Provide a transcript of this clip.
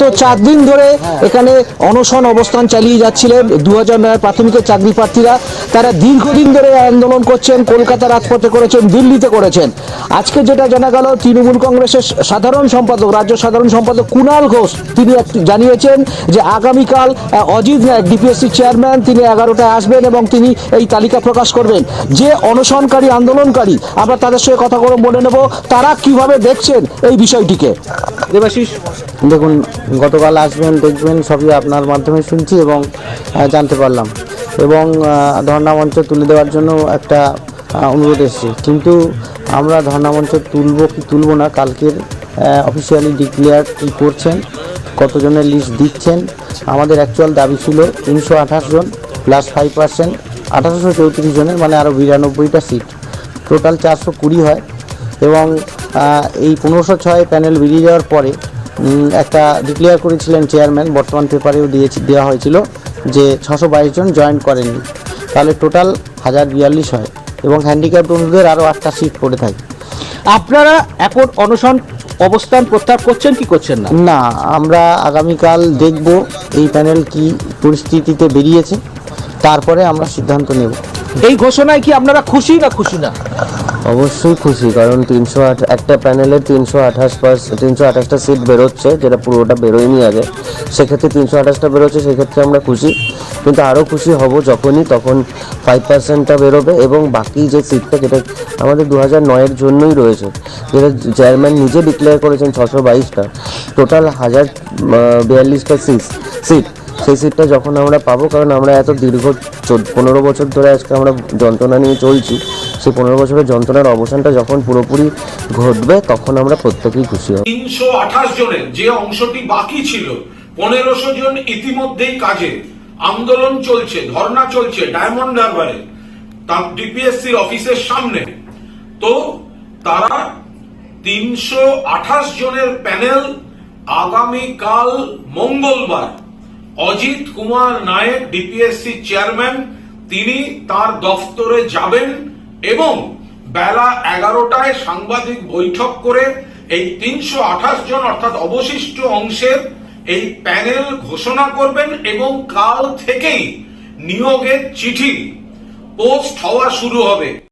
তো চার দিন ধরে এখানে অনশন অবস্থান চালিয়ে যাচ্ছিলেন দু হাজার নয় প্রাথমিকের চাকরি প্রার্থীরা। তারা দীর্ঘদিন ধরে আন্দোলন করছেন কলকাতা রাজপথে করেছেন দিল্লিতে করেছেন। আজকে যেটা জানা গেল তৃণমূল কংগ্রেসের সাধারণ সম্পাদক রাজ্য সাধারণ সম্পাদক কুণাল ঘোষ তিনি একটি- জানিয়েছেন যে আগামীকাল অজিত নায়ক ডিপিএসসি চেয়ারম্যান তিনি এগারোটায় আসবেন এবং তিনি এই তালিকা প্রকাশ করবেন। যে অনশনকারী আন্দোলনকারী আমরা তাদের সঙ্গে কথা বলে নেব তারা কীভাবে দেখছেন এই বিষয়টিকে? দেবাশিস। দেখুন গতকাল আসবেন, দেখবেন সবই আপনার মাধ্যমে শুনছি এবং জানতে পারলাম। এবং ধর্ণা মঞ্চ তুলে দেওয়ার জন্য একটা অনুরোধ এসেছে। কিন্তু আমরা ধর্ণা মঞ্চ তুলব কি তুলব না, কালকের অফিসিয়ালি ডিক্লেয়ার কী করছেন, কতজনের লিস্ট দিচ্ছেন, আমাদের অ্যাকচুয়াল দাবি ছিল তিনশো আঠাশ জন প্লাস ফাইভ পার্সেন্ট আঠারোশো চৌত্রিশ জনের মানে আরও বিরানব্বইটা সিট টোটাল চারশো কুড়ি হয় এবং এই পনেরোশো ছয় প্যানেল বেরিয়ে যাওয়ার পরে একটা ডিক্লেয়ার করেছিলেন চেয়ারম্যান বর্তমান পেপারেও দিয়েছি দেওয়া হয়েছিল যে ছশো বাইশ জন জয়েন করেননি। তাহলে টোটাল হাজার বিয়াল্লিশ হয় এবং হ্যান্ডিক্যাপ বন্ধুদের আরও আটটা সিট পড়ে থাকে। আপনারা এখন অনশন অবস্থান প্রত্যাহার করছেন কি করছেন না? না আমরা আগামীকাল দেখব এই প্যানেল কি পরিস্থিতিতে বেরিয়েছে। তারপরে আমরা সিদ্ধান্ত নেব। এই ঘোষণায় কি আপনারা খুশি না খুশি না? অবশ্যই খুশি, কারণ তিনশো আট একটা প্যানেলের তিনশো আঠাশ পার্স তিনশো আঠাশটা সিট বেরোচ্ছে, যেটা পুরোটা বেরোয়নি আগে। সেক্ষেত্রে তিনশো আঠাশটা বেরোচ্ছে, সেক্ষেত্রে আমরা খুশি। কিন্তু আরও খুশি হব যখনই, তখন ফাইভ পার্সেন্টটা বেরোবে এবং বাকি যে সিটটা যেটা আমাদের দু হাজার নয়ের জন্যই রয়েছে, যেটা চেয়ারম্যান নিজে ডিক্লেয়ার করেছেন ছশো বাইশটা। টোটাল হাজার বিয়াল্লিশটা সিট সিট সেই সিটটা যখন আমরা পাবো, কারণ আমরা এত দীর্ঘ পনেরো বছর ধরে আজকে আমরা যন্ত্রণা নিয়ে চলছি, সেই পনেরো বছরের যন্ত্রণার অবসানটা যখন পুরোপুরি ঘটবে, তখন আমরা প্রত্যেকেই খুশি হব। তিনশো আঠাশ জনের যে অংশটি বাকি ছিল, পনেরোশো জন ইতিমধ্যেই কাজে। আন্দোলন চলছে, ধর্ণা চলছে, ডায়মন্ড হারবারে, তার ডিপিএসসির অফিসের সামনে। তো তারা তিনশো আঠাশ জনের প্যানেল আগামীকাল মঙ্গলবার অজিত কুমার নায়েক ডিপিএসসি চেয়ারম্যান তিনি তার দফতরে যাবেন এবং বেলা এগারোটায় সাংবাদিক বৈঠক করে এই তিনশো আঠাশ জন, অর্থাৎ অবশিষ্ট অংশের এই প্যানেল ঘোষণা করবেন এবং কাল থেকেই নিয়োগের চিঠি পোস্ট হওয়া শুরু হবে।